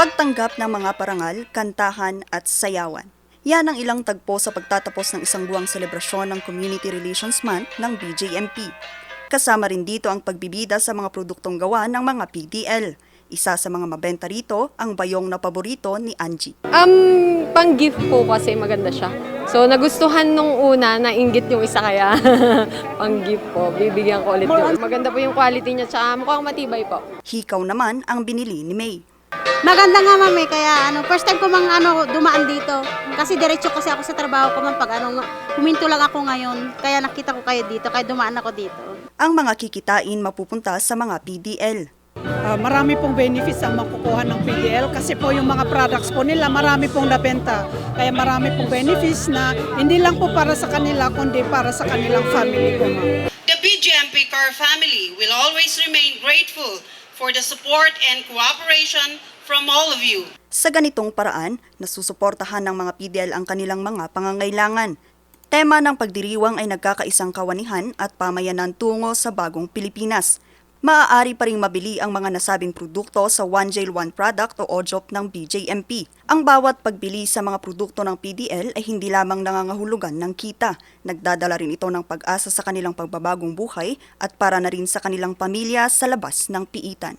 tumanggap ng mga parangal, kantahan at sayawan. Yan ang ilang tagpo sa pagtatapos ng isang buwang selebrasyon ng Community Relations Month ng BJMP. Kasama rin dito ang pagbibida sa mga produktong gawa ng mga PDL. Isa sa mga mabenta rito ang bayong na paborito ni Angie. Um, pang gift po kasi maganda siya. So nagustuhan nung una na inggit yung isa kaya pang gift po. Bibigyan ko ulit yun. Maganda po yung quality niya tsaka mukhang matibay po. Hikaw naman ang binili ni May. Maganda nga ma'am eh, kaya ano, first time ko mang ano, dumaan dito. Kasi diretso kasi ako sa trabaho ko ma'am pag ano, huminto lang ako ngayon. Kaya nakita ko kayo dito, kaya dumaan ako dito. Ang mga kikitain mapupunta sa mga PDL. Ah, marami pong benefits ang makukuha ng PDL kasi po yung mga products po nila marami pong nabenta. Kaya marami pong benefits na hindi lang po para sa kanila kundi para sa kanilang family po. The BGMP Car family will always remain grateful for the support and cooperation from all of you. Sa ganitong paraan, nasusuportahan ng mga PDL ang kanilang mga pangangailangan. Tema ng pagdiriwang ay nagkakaisang kawanihan at pamayanan tungo sa bagong Pilipinas. Maaari pa ring mabili ang mga nasabing produkto sa One Jail One Product o OJOP ng BJMP. Ang bawat pagbili sa mga produkto ng PDL ay hindi lamang nangangahulugan ng kita. Nagdadala rin ito ng pag-asa sa kanilang pagbabagong buhay at para na rin sa kanilang pamilya sa labas ng piitan.